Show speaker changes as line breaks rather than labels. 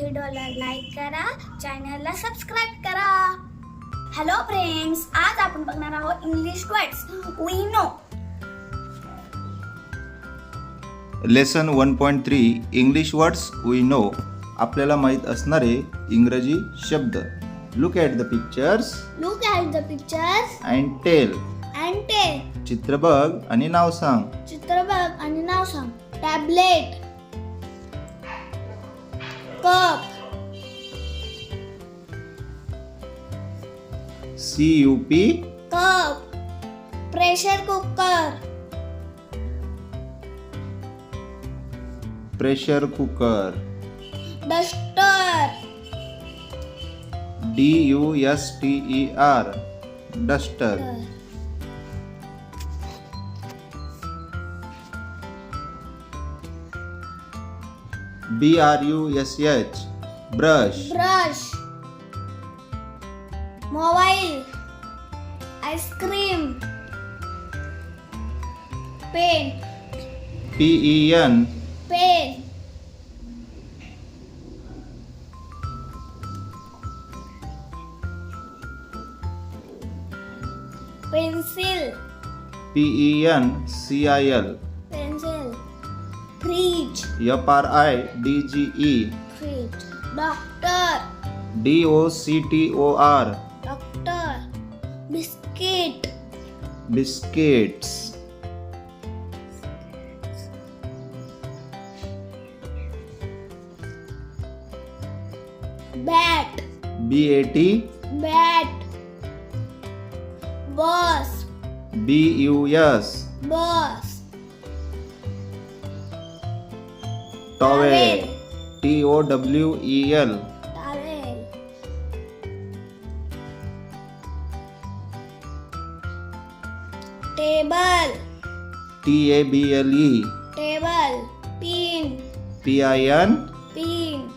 व्हिडिओला लाईक करा चॅनलला सबस्क्राईब करा. हॅलो फ्रेंड्स आज आपण बघणार आहोत English words we know
lesson one point three English words we know आपल्याला माहीत असणारे इंग्रजी शब्द. Look at the pictures
look at the pictures
and tell
and टे
चित्र बघ आणि नाव सांग.
चित्र बघ आणि नाव सांग. Tablet
C U P
cup. Pressure cooker.
Pressure cooker.
Duster.
D U S T E R duster. B R U S H brush.
Brush. Mobile ice cream pen
P E N.
Pen. Pencil.
P E N C I L.
Pencil. Fridge.
F R I D G E.
Fridge. Doctor.
D O C T O R.
Doctor biscuit
biscuits
bat
B A T
bat bus
B U S
bus
towel T O W E L
Table. T
A B L E. Table.
Pin. P
I N. Pin.